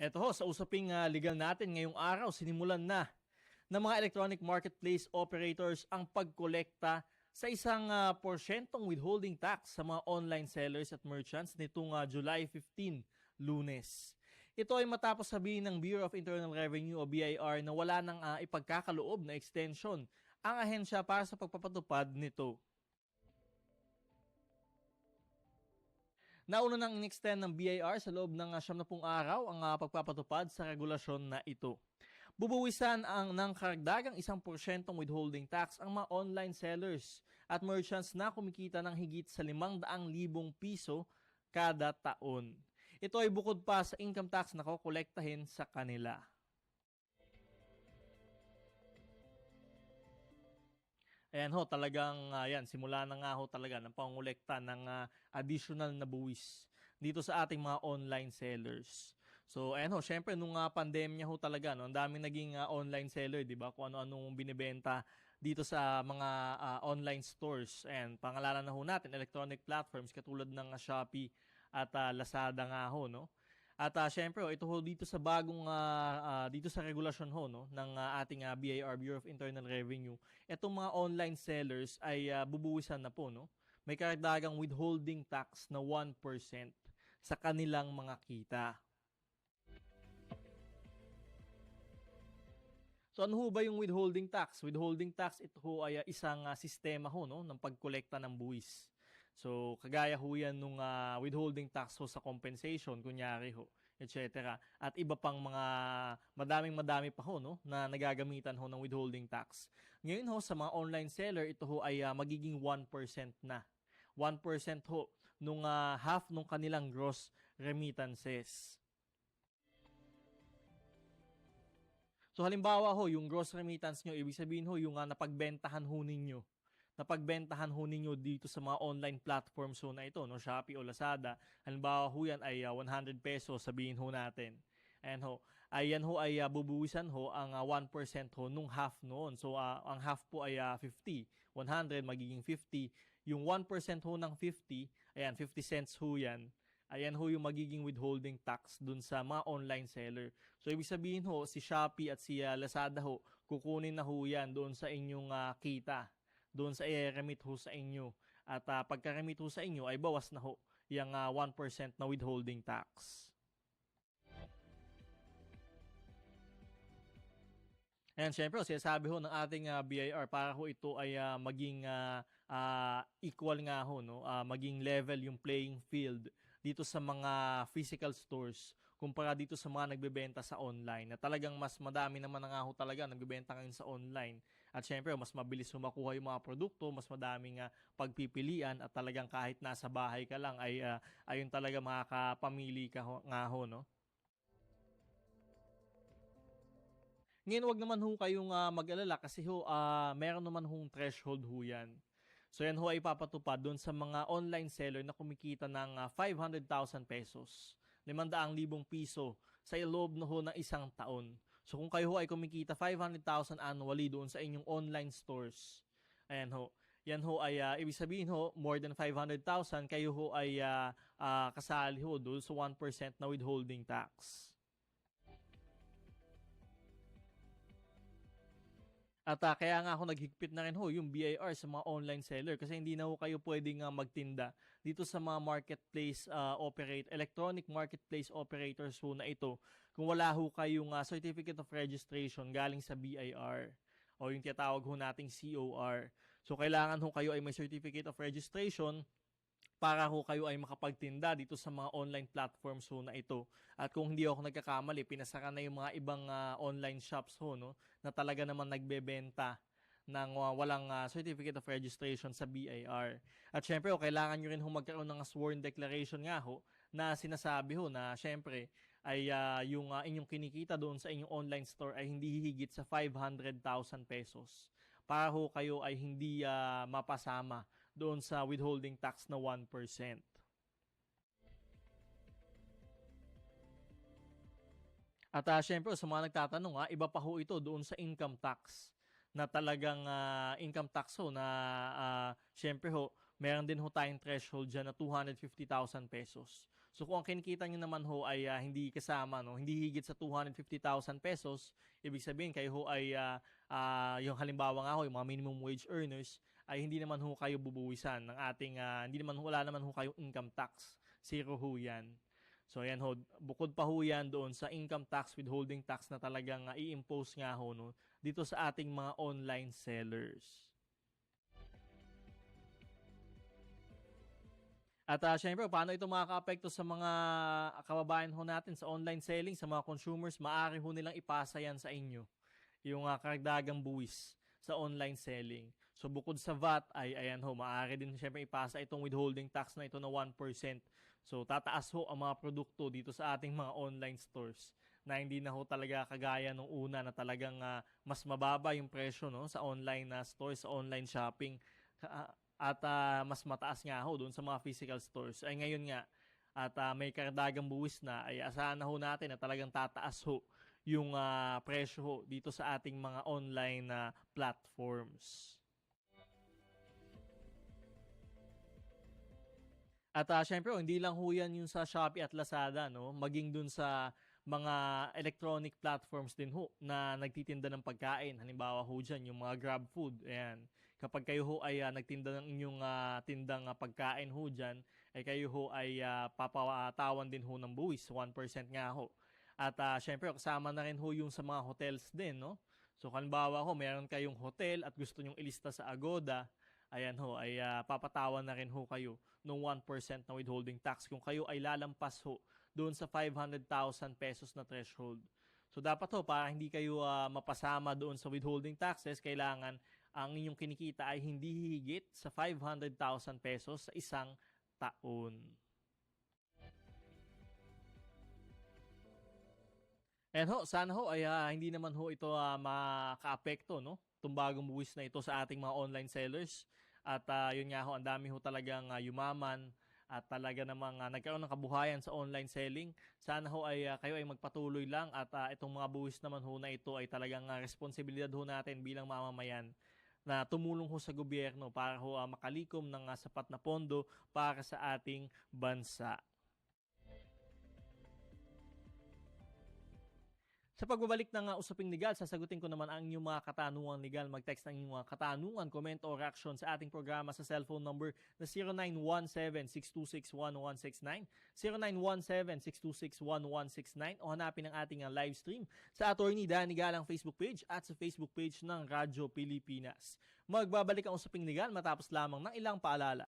Eto ho, sa usaping ah, legal natin ngayong araw, sinimulan na ng mga electronic marketplace operators ang pagkolekta sa isang ah, porsyentong withholding tax sa mga online sellers at merchants nitong ah, July 15, lunes. Ito ay matapos sabihin ng Bureau of Internal Revenue o BIR na wala nang ah, ipagkakaloob na extension ang ahensya para sa pagpapatupad nito. Nauna nang in-extend ng BIR sa loob ng ah, 70 araw ang ah, pagpapatupad sa regulasyon na ito. Bubuwisan ang ng karagdagang isang porsyentong withholding tax ang mga online sellers at merchants na kumikita ng higit sa 500,000 piso kada taon. Ito ay bukod pa sa income tax na kokolektahin sa kanila. Ayan ho, talagang ah, yan, simula na nga ho talaga ng pangolekta ng ah, additional na buwis dito sa ating mga online sellers. So, ayan ho, syempre nung ah, pandemya ho talaga, no, ang daming naging ah, online seller, 'di ba? Kung ano-anong binebenta dito sa mga ah, online stores. Ayan, pangalanan na ho natin electronic platforms katulad ng ah, Shopee at ah, Lazada nga ho, no? At uh, syempre, oh, ito ho dito sa bagong ah, ah, dito sa regulasyon ho no ng ah, ating ah, BIR Bureau of Internal Revenue, itong mga online sellers ay ah, bubuwisan na po no. May karagdagang withholding tax na 1% sa kanilang mga kita. So ano ho ba yung withholding tax? Withholding tax ito ho ay ah, isang ah, sistema ho no ng pagkolekta ng buwis. So kagaya ho yan nung ah, withholding tax ho sa compensation kunyari ho, etc. At iba pang mga madaming madami pa ho no na nagagamitan ho ng withholding tax. Ngayon ho sa mga online seller ito ho ay ah, magiging 1% na. 1% ho nung ah, half nung kanilang gross remittances. So halimbawa ho, yung gross remittance nyo, ibig sabihin ho, yung uh, napagbentahan ho ninyo, napagbentahan ho ninyo dito sa mga online platforms ho na ito, no, Shopee o Lazada, halimbawa ho yan ay uh, 100 pesos, sabihin ho natin. Ayan ho, ayan ho ay uh, bubuwisan ho ang uh, 1% ho nung half noon. So uh, ang half po ay uh, 50, 100 magiging 50. Yung 1% ho ng 50, ayan 50 cents ho yan, ayan ho yung magiging withholding tax dun sa mga online seller. So, ibig sabihin ho, si Shopee at si uh, Lazada ho, kukunin na ho yan doon sa inyong uh, kita. Doon sa i-remit ho sa inyo. At uh, pagka-remit ho sa inyo, ay bawas na ho yung uh, 1% na withholding tax. Ayan, syempre, sinasabi ho ng ating uh, BIR para ho ito ay uh, maging uh, uh, equal nga ho, no? Uh, maging level yung playing field dito sa mga physical stores kumpara dito sa mga nagbebenta sa online na talagang mas madami naman na nga ho talaga nagbebenta ngayon sa online at syempre mas mabilis ho makuha yung mga produkto mas madaming uh, pagpipilian at talagang kahit nasa bahay ka lang ay uh, ayun talaga makakapamili ka ho, nga ho no Ngayon, wag naman ho kayong uh, mag-alala kasi ho, uh, meron naman hong threshold ho yan. So yan ho ay papatupad doon sa mga online seller na kumikita ng uh, 500,000 pesos, 500,000 piso sa loob na ho ng isang taon. So kung kayo ho ay kumikita 500,000 annually doon sa inyong online stores, ayan ho, yan ho ay uh, ibig sabihin ho more than 500,000 kayo ho ay uh, uh, kasali ho doon sa 1% na withholding tax. At uh, kaya nga ako naghigpit na rin ho yung BIR sa mga online seller kasi hindi na ho kayo pwedeng uh, magtinda dito sa mga marketplace uh, operate electronic marketplace operators ho na ito kung wala ho kayong uh, certificate of registration galing sa BIR o yung tinatawag ho nating COR. So kailangan ho kayo ay may certificate of registration para ho kayo ay makapagtinda dito sa mga online platforms ho na ito. At kung hindi ako nagkakamali, pinasara na yung mga ibang uh, online shops ho no na talaga naman nagbebenta ng uh, walang uh, certificate of registration sa BIR. At syempre, oh, kailangan nyo rin ho magkaroon ng sworn declaration nga ho na sinasabi ho na syempre ay uh, yung uh, inyong kinikita doon sa inyong online store ay hindi hihigit sa 500,000 pesos para ho kayo ay hindi uh, mapasama doon sa withholding tax na 1%. At uh, syempre, sa mga nagtatanong, ha, iba pa ho ito doon sa income tax na talagang uh, income tax ho na uh, syempre ho, meron din ho tayong threshold dyan na 250,000 pesos. So kung ang kinikita nyo naman ho ay ah, hindi kasama, no, hindi higit sa 250,000 pesos, ibig sabihin kayo ho ay ah, ah, yung halimbawa nga ho, yung mga minimum wage earners, ay hindi naman ho kayo bubuwisan ng ating, ah, hindi naman ho, wala naman ho kayong income tax. Zero ho yan. So ayan ho, bukod pa ho yan doon sa income tax withholding tax na talagang ah, i-impose nga ho no, dito sa ating mga online sellers. At uh, syempre, paano ito makaka-apekto sa mga kababayan ho natin sa online selling, sa mga consumers, maaari ho nilang ipasa yan sa inyo. Yung uh, karagdagang buwis sa online selling. So bukod sa VAT ay ayan ho, maaari din syempre ipasa itong withholding tax na ito na 1%. So tataas ho ang mga produkto dito sa ating mga online stores na hindi na ho talaga kagaya nung una na talagang uh, mas mababa yung presyo no sa online na stores, sa online shopping. Uh, at uh, mas mataas nga ho doon sa mga physical stores. Ay ngayon nga, at uh, may kardagang buwis na, ay asahan na ho natin na talagang tataas ho yung uh, presyo ho dito sa ating mga online na uh, platforms. At uh, syempre, oh, hindi lang ho yan yung sa Shopee at Lazada, no? maging dun sa mga electronic platforms din ho na nagtitinda ng pagkain. Halimbawa ho dyan, yung mga grab food. Ayan. Kapag kayo ho ay uh, nagtinda ng inyong uh, tindang uh, pagkain ho dyan, ay kayo ho ay uh, papatawan din ho ng buwis. 1% nga ho. At uh, syempre, kasama na rin ho yung sa mga hotels din, no? So, halimbawa ho, meron kayong hotel at gusto nyong ilista sa Agoda, ayan ho, ay uh, papatawan na rin ho kayo ng 1% na withholding tax kung kayo ay lalampas ho doon sa 500,000 pesos na threshold. So dapat ho, para hindi kayo uh, mapasama doon sa withholding taxes, kailangan ang inyong kinikita ay hindi higit sa 500,000 pesos sa isang taon. And ho, sana ho ay uh, hindi naman ho ito uh, makaapekto no. Itong bagong buwis na ito sa ating mga online sellers. At uh, yun nga ho, ang dami ho talagang uh, yumaman at talaga namang uh, nagkaroon ng kabuhayan sa online selling. Sana ho ay uh, kayo ay magpatuloy lang at uh, itong mga buwis naman ho na ito ay talagang uh, responsibilidad ho natin bilang mamamayan na tumulong ho sa gobyerno para ho uh, makalikom ng uh, sapat na pondo para sa ating bansa. Sa pagbabalik ng uh, usaping legal, sasagutin ko naman ang inyong mga katanungan legal. Mag-text ng inyong mga katanungan, comment or reaction sa ating programa sa cellphone number na 0917-626-1169, 0917-626-1169 o hanapin ang ating uh, live stream sa Attorney Danny Galang Facebook page at sa Facebook page ng Radyo Pilipinas. Magbabalik ang usaping legal matapos lamang ng ilang paalala.